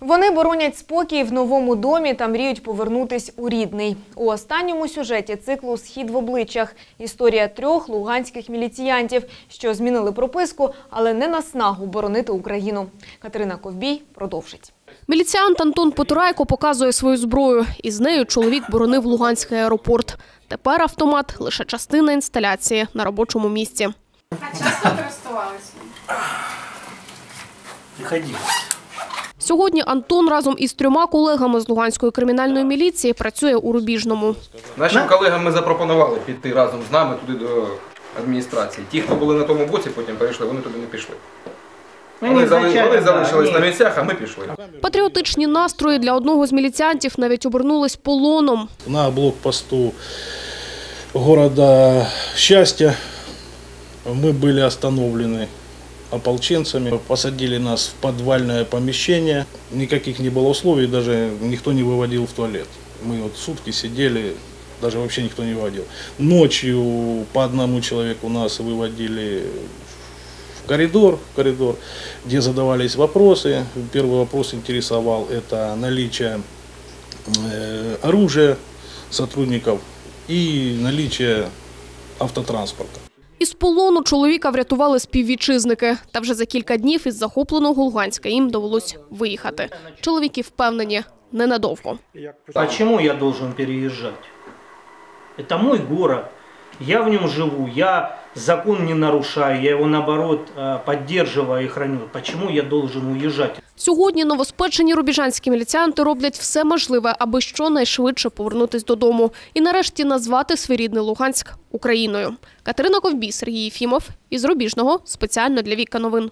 Вони боронять спокій в новому домі та мріють повернутись у рідний. У останньому сюжеті циклу Схід в обличчях історія трьох луганських міліціянтів, що змінили прописку, але не на снагу боронити Україну. Катерина Ковбій продовжить. Міліціант Антон Потурайко показує свою зброю. Із нею чоловік боронив Луганський аеропорт. Тепер автомат – лише частина інсталяції на робочому місці. Приходилось. Сьогодні Антон разом із трьома колегами з Луганської кримінальної міліції працює у Рубіжному. Нашим колегам ми запропонували піти разом з нами туди до адміністрації. Ті, хто були на тому боці, потім перейшли, вони туди не пішли. Вони, зали- изначально, вони да, залишились они- на місцях, а ми пішли. Патріотичні настрої для одного з міліціантів навіть обернулись полоном. на блокпосту города Счастья мы были остановлены ополченцами, посадили нас в подвальное помещение, никаких не было условий, даже никто не выводил в туалет. Мы вот сутки сидели, даже вообще никто не выводил. Ночью по одному человеку нас выводили в коридор, в коридор, где задавались вопросы. Первый вопрос интересовал это наличие э, оружия сотрудников и наличие автотранспорта. Із полону чоловіка врятували співвітчизники. Та вже за кілька днів із захопленого Луганська їм довелось виїхати. Чоловіки впевнені – ненадовго. чому я должен переїжджати? Це мій город. Я в нем живу, я закон не нарушаю, я его наоборот э, поддерживаю и храню. Почему я должен уезжать? Сьогодні новоспечені рубіжанські міліціанти роблять все можливе, аби щонайшвидше повернутись додому і нарешті назвати свій рідний Луганськ Україною. Катерина Ковбій, Сергій Єфімов із Рубіжного спеціально для Віка Новин.